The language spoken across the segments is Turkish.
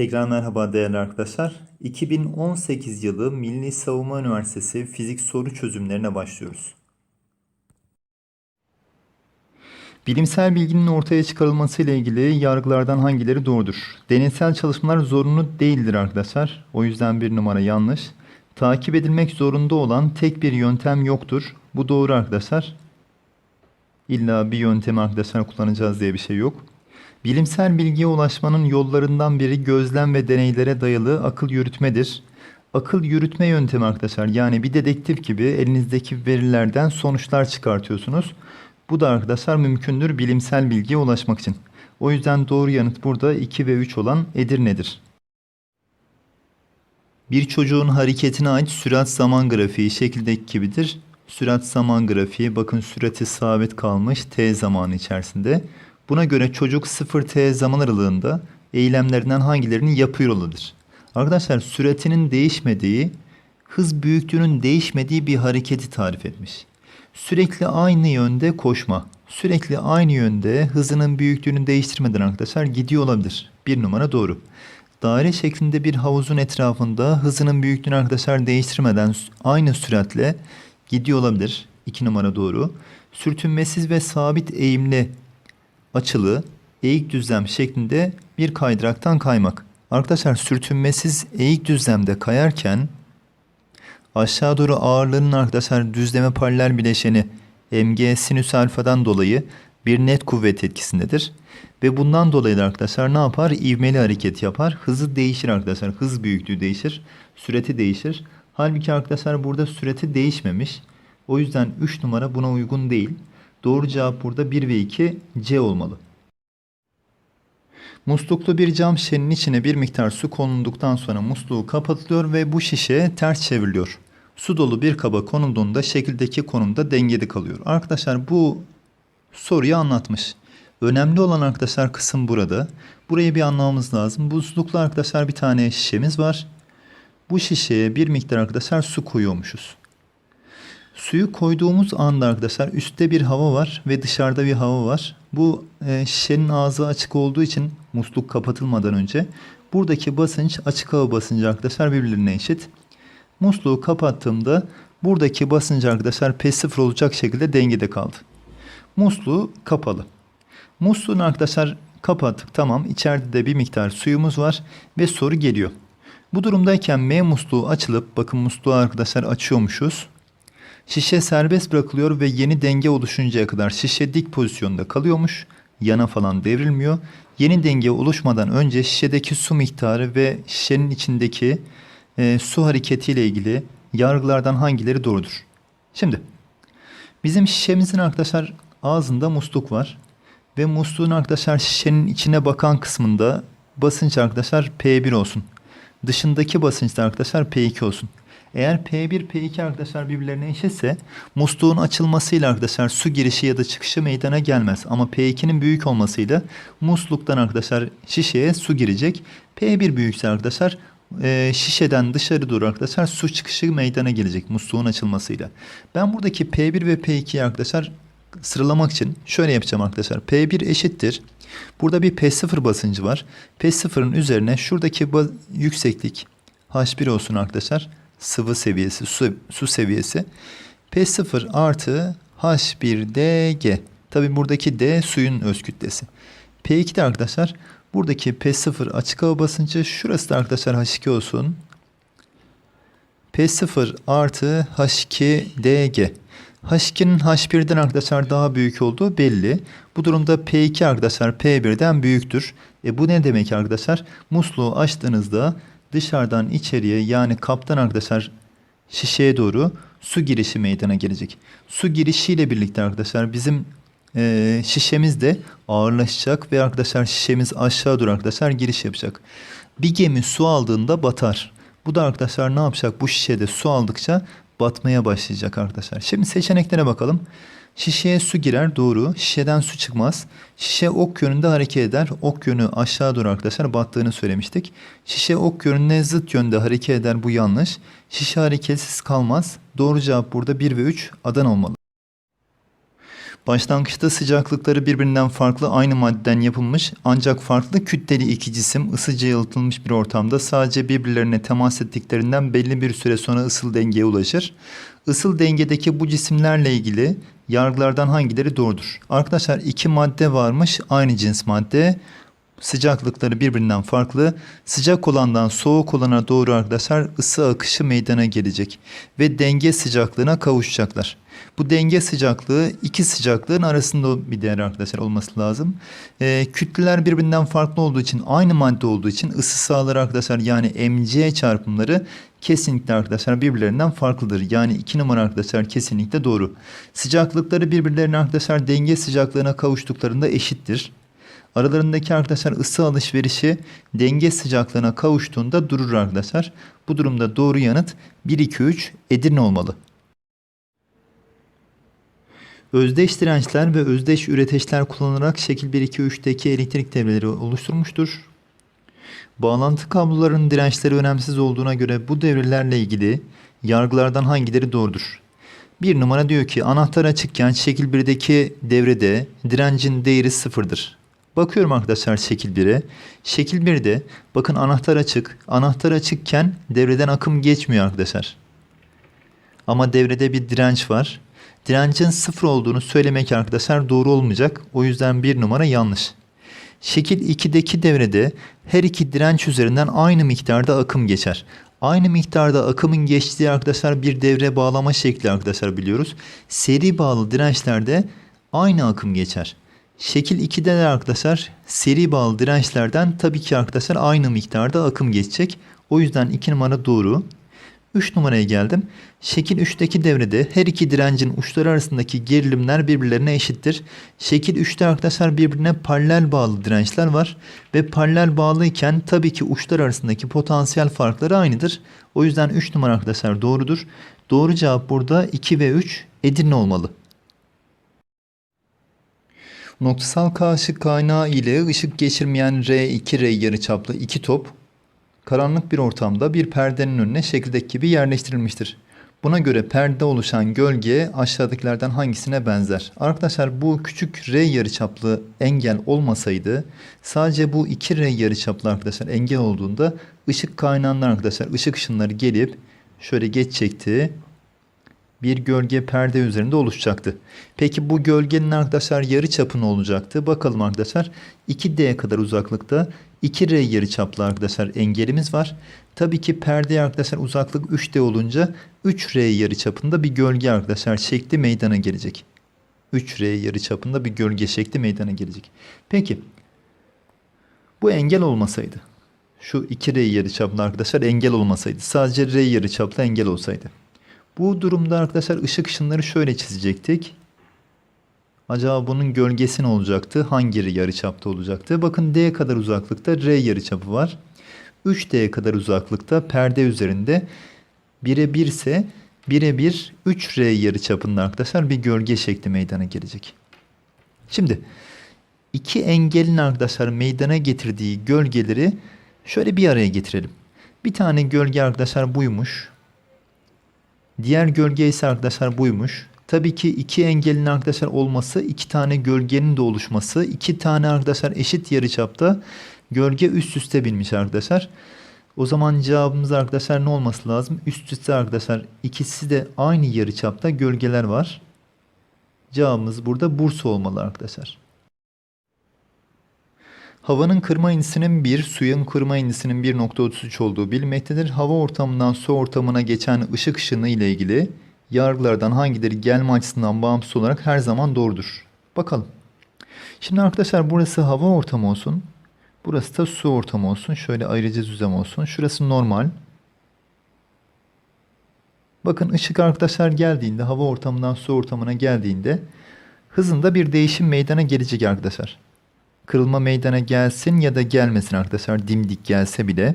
Tekrar merhaba değerli arkadaşlar. 2018 yılı Milli Savunma Üniversitesi fizik soru çözümlerine başlıyoruz. Bilimsel bilginin ortaya çıkarılması ile ilgili yargılardan hangileri doğrudur? Deneysel çalışmalar zorunlu değildir arkadaşlar. O yüzden bir numara yanlış. Takip edilmek zorunda olan tek bir yöntem yoktur. Bu doğru arkadaşlar. İlla bir yöntemi arkadaşlar kullanacağız diye bir şey yok. Bilimsel bilgiye ulaşmanın yollarından biri gözlem ve deneylere dayalı akıl yürütmedir. Akıl yürütme yöntemi arkadaşlar yani bir dedektif gibi elinizdeki verilerden sonuçlar çıkartıyorsunuz. Bu da arkadaşlar mümkündür bilimsel bilgiye ulaşmak için. O yüzden doğru yanıt burada 2 ve 3 olan Edirne'dir. Bir çocuğun hareketine ait sürat zaman grafiği şekildeki gibidir. Sürat zaman grafiği bakın sürati sabit kalmış t zamanı içerisinde. Buna göre çocuk 0t zaman aralığında eylemlerinden hangilerini yapıyor olabilir? Arkadaşlar süratinin değişmediği, hız büyüklüğünün değişmediği bir hareketi tarif etmiş. Sürekli aynı yönde koşma. Sürekli aynı yönde hızının büyüklüğünü değiştirmeden arkadaşlar gidiyor olabilir. Bir numara doğru. Daire şeklinde bir havuzun etrafında hızının büyüklüğünü arkadaşlar değiştirmeden aynı süratle gidiyor olabilir. İki numara doğru. Sürtünmesiz ve sabit eğimli açılı eğik düzlem şeklinde bir kaydıraktan kaymak. Arkadaşlar sürtünmesiz eğik düzlemde kayarken aşağı doğru ağırlığının arkadaşlar düzleme paralel bileşeni mg sinüs alfadan dolayı bir net kuvvet etkisindedir. Ve bundan dolayı da arkadaşlar ne yapar? İvmeli hareket yapar. Hızı değişir arkadaşlar. Hız büyüklüğü değişir. Süreti değişir. Halbuki arkadaşlar burada süreti değişmemiş. O yüzden 3 numara buna uygun değil. Doğru cevap burada 1 ve 2 C olmalı. Musluklu bir cam şişenin içine bir miktar su konulunduktan sonra musluğu kapatılıyor ve bu şişe ters çevriliyor. Su dolu bir kaba konulduğunda şekildeki konumda dengede kalıyor. Arkadaşlar bu soruyu anlatmış. Önemli olan arkadaşlar kısım burada. Burayı bir anlamamız lazım. Musluklu arkadaşlar bir tane şişemiz var. Bu şişeye bir miktar arkadaşlar su koyuyormuşuz. Suyu koyduğumuz anda arkadaşlar üstte bir hava var ve dışarıda bir hava var. Bu e, şişenin ağzı açık olduğu için musluk kapatılmadan önce buradaki basınç açık hava basıncı arkadaşlar birbirlerine eşit. Musluğu kapattığımda buradaki basınç arkadaşlar P0 olacak şekilde dengede kaldı. Musluğu kapalı. Musluğun arkadaşlar kapattık tamam içeride de bir miktar suyumuz var ve soru geliyor. Bu durumdayken M musluğu açılıp bakın musluğu arkadaşlar açıyormuşuz. Şişe serbest bırakılıyor ve yeni denge oluşuncaya kadar şişe dik pozisyonda kalıyormuş. Yana falan devrilmiyor. Yeni denge oluşmadan önce şişedeki su miktarı ve şişenin içindeki e, su hareketiyle ilgili yargılardan hangileri doğrudur? Şimdi bizim şişemizin arkadaşlar ağzında musluk var. Ve musluğun arkadaşlar şişenin içine bakan kısmında basınç arkadaşlar P1 olsun. Dışındaki basınç da arkadaşlar P2 olsun. Eğer P1, P2 arkadaşlar birbirlerine eşitse musluğun açılmasıyla arkadaşlar su girişi ya da çıkışı meydana gelmez. Ama P2'nin büyük olmasıyla musluktan arkadaşlar şişeye su girecek. P1 büyükse arkadaşlar e, şişeden dışarı doğru arkadaşlar su çıkışı meydana gelecek musluğun açılmasıyla. Ben buradaki P1 ve P2'yi arkadaşlar sıralamak için şöyle yapacağım arkadaşlar. P1 eşittir. Burada bir P0 basıncı var. P0'ın üzerine şuradaki yükseklik H1 olsun arkadaşlar sıvı seviyesi, su, su seviyesi. P0 artı H1DG. Tabi buradaki D suyun öz kütlesi. P2 de arkadaşlar buradaki P0 açık hava basıncı. Şurası da arkadaşlar H2 olsun. P0 artı H2DG. H2'nin H1'den arkadaşlar daha büyük olduğu belli. Bu durumda P2 arkadaşlar P1'den büyüktür. E bu ne demek arkadaşlar? Musluğu açtığınızda dışarıdan içeriye yani kaptan arkadaşlar şişeye doğru su girişi meydana gelecek. Su girişiyle birlikte arkadaşlar bizim e, şişemiz de ağırlaşacak ve arkadaşlar şişemiz aşağı doğru arkadaşlar giriş yapacak. Bir gemi su aldığında batar. Bu da arkadaşlar ne yapacak? Bu şişede su aldıkça batmaya başlayacak arkadaşlar. Şimdi seçeneklere bakalım. Şişeye su girer doğru. Şişeden su çıkmaz. Şişe ok yönünde hareket eder. Ok yönü aşağı doğru arkadaşlar battığını söylemiştik. Şişe ok yönüne zıt yönde hareket eder bu yanlış. Şişe hareketsiz kalmaz. Doğru cevap burada 1 ve 3 Adana olmalı. Başlangıçta sıcaklıkları birbirinden farklı aynı maddeden yapılmış ancak farklı kütleli iki cisim ısıca yalıtılmış bir ortamda sadece birbirlerine temas ettiklerinden belli bir süre sonra ısıl dengeye ulaşır. Isıl dengedeki bu cisimlerle ilgili yargılardan hangileri doğrudur? Arkadaşlar iki madde varmış aynı cins madde. Sıcaklıkları birbirinden farklı. Sıcak olandan soğuk olana doğru arkadaşlar ısı akışı meydana gelecek ve denge sıcaklığına kavuşacaklar. Bu denge sıcaklığı iki sıcaklığın arasında bir değer arkadaşlar olması lazım. Ee, kütleler birbirinden farklı olduğu için aynı madde olduğu için ısı sahaları arkadaşlar yani mc çarpımları kesinlikle arkadaşlar birbirlerinden farklıdır. Yani iki numara arkadaşlar kesinlikle doğru. Sıcaklıkları birbirlerine arkadaşlar denge sıcaklığına kavuştuklarında eşittir. Aralarındaki arkadaşlar ısı alışverişi denge sıcaklığına kavuştuğunda durur arkadaşlar. Bu durumda doğru yanıt 1 2 3 Edirne olmalı. Özdeş dirençler ve özdeş üreteçler kullanılarak şekil 1 2 3'teki elektrik devreleri oluşturmuştur. Bağlantı kablolarının dirençleri önemsiz olduğuna göre bu devrelerle ilgili yargılardan hangileri doğrudur? Bir numara diyor ki anahtar açıkken şekil 1'deki devrede direncin değeri sıfırdır. Bakıyorum arkadaşlar şekil 1'e. Şekil 1'de bakın anahtar açık. Anahtar açıkken devreden akım geçmiyor arkadaşlar. Ama devrede bir direnç var. Direncin sıfır olduğunu söylemek arkadaşlar doğru olmayacak. O yüzden bir numara yanlış. Şekil 2'deki devrede her iki direnç üzerinden aynı miktarda akım geçer. Aynı miktarda akımın geçtiği arkadaşlar bir devre bağlama şekli arkadaşlar biliyoruz. Seri bağlı dirençlerde aynı akım geçer. Şekil 2'de de arkadaşlar seri bağlı dirençlerden tabii ki arkadaşlar aynı miktarda akım geçecek. O yüzden 2 numara doğru. 3 numaraya geldim. Şekil 3'teki devrede her iki direncin uçları arasındaki gerilimler birbirlerine eşittir. Şekil 3'te arkadaşlar birbirine paralel bağlı dirençler var. Ve paralel bağlıyken tabii ki uçlar arasındaki potansiyel farkları aynıdır. O yüzden 3 numara arkadaşlar doğrudur. Doğru cevap burada 2 ve 3 Edirne olmalı. Noktasal karşı kaynağı ile ışık geçirmeyen R2 R yarıçaplı iki top karanlık bir ortamda bir perdenin önüne şekildeki gibi yerleştirilmiştir. Buna göre perde oluşan gölge aşağıdakilerden hangisine benzer? Arkadaşlar bu küçük R yarıçaplı engel olmasaydı sadece bu 2 R yarıçaplı arkadaşlar engel olduğunda ışık kaynağından arkadaşlar ışık ışınları gelip şöyle geçecekti bir gölge perde üzerinde oluşacaktı. Peki bu gölgenin arkadaşlar yarı çapı ne olacaktı? Bakalım arkadaşlar 2D kadar uzaklıkta 2R yarı çaplı arkadaşlar engelimiz var. Tabii ki perdeye arkadaşlar uzaklık 3D olunca 3R yarı çapında bir gölge arkadaşlar şekli meydana gelecek. 3R yarı çapında bir gölge şekli meydana gelecek. Peki bu engel olmasaydı şu 2R yarı çaplı arkadaşlar engel olmasaydı sadece R yarı çaplı engel olsaydı bu durumda arkadaşlar ışık ışınları şöyle çizecektik. Acaba bunun gölgesi ne olacaktı? Hangi yarıçapta olacaktı? Bakın D kadar uzaklıkta R yarıçapı var. 3D kadar uzaklıkta perde üzerinde 1'e 1 ise 1'e 1 3R yarıçapında arkadaşlar bir gölge şekli meydana gelecek. Şimdi iki engelin arkadaşlar meydana getirdiği gölgeleri şöyle bir araya getirelim. Bir tane gölge arkadaşlar buymuş. Diğer gölge ise arkadaşlar buymuş. Tabii ki iki engelin arkadaşlar olması, iki tane gölgenin de oluşması, iki tane arkadaşlar eşit yarıçapta gölge üst üste binmiş arkadaşlar. O zaman cevabımız arkadaşlar ne olması lazım? Üst üste arkadaşlar ikisi de aynı yarıçapta gölgeler var. Cevabımız burada Bursa olmalı arkadaşlar. Havanın kırma indisinin 1, suyun kırma indisinin 1.33 olduğu bilinmektedir. Hava ortamından su ortamına geçen ışık ışını ile ilgili yargılardan hangileri gelme açısından bağımsız olarak her zaman doğrudur. Bakalım. Şimdi arkadaşlar burası hava ortamı olsun. Burası da su ortamı olsun. Şöyle ayrıca düzlem olsun. Şurası normal. Bakın ışık arkadaşlar geldiğinde hava ortamından su ortamına geldiğinde hızında bir değişim meydana gelecek arkadaşlar kırılma meydana gelsin ya da gelmesin arkadaşlar dimdik gelse bile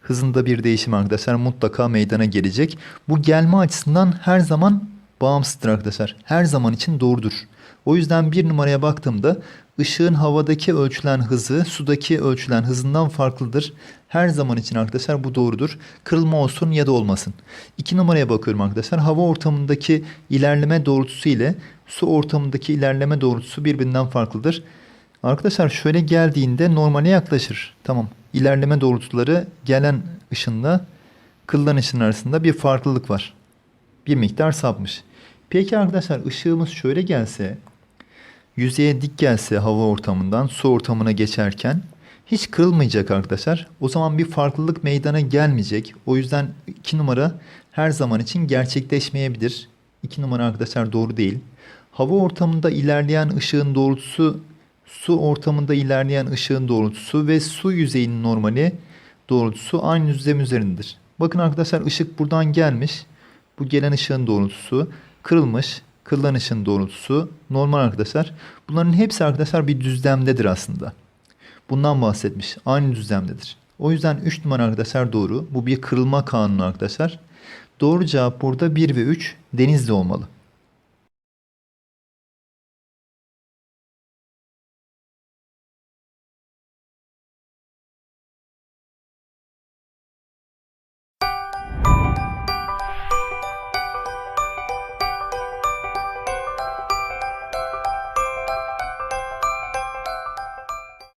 hızında bir değişim arkadaşlar mutlaka meydana gelecek. Bu gelme açısından her zaman bağımsızdır arkadaşlar. Her zaman için doğrudur. O yüzden bir numaraya baktığımda ışığın havadaki ölçülen hızı sudaki ölçülen hızından farklıdır. Her zaman için arkadaşlar bu doğrudur. Kırılma olsun ya da olmasın. İki numaraya bakıyorum arkadaşlar. Hava ortamındaki ilerleme doğrultusu ile su ortamındaki ilerleme doğrultusu birbirinden farklıdır. Arkadaşlar şöyle geldiğinde normale yaklaşır. Tamam. İlerleme doğrultuları gelen ışınla kırılan ışın arasında bir farklılık var. Bir miktar sapmış. Peki arkadaşlar ışığımız şöyle gelse, yüzeye dik gelse hava ortamından su ortamına geçerken hiç kırılmayacak arkadaşlar. O zaman bir farklılık meydana gelmeyecek. O yüzden 2 numara her zaman için gerçekleşmeyebilir. 2 numara arkadaşlar doğru değil. Hava ortamında ilerleyen ışığın doğrultusu su ortamında ilerleyen ışığın doğrultusu ve su yüzeyinin normali doğrultusu aynı düzlem üzerindedir. Bakın arkadaşlar ışık buradan gelmiş. Bu gelen ışığın doğrultusu kırılmış. Kırılan ışığın doğrultusu normal arkadaşlar. Bunların hepsi arkadaşlar bir düzlemdedir aslında. Bundan bahsetmiş. Aynı düzlemdedir. O yüzden 3 numara arkadaşlar doğru. Bu bir kırılma kanunu arkadaşlar. Doğru cevap burada 1 ve 3 denizli olmalı.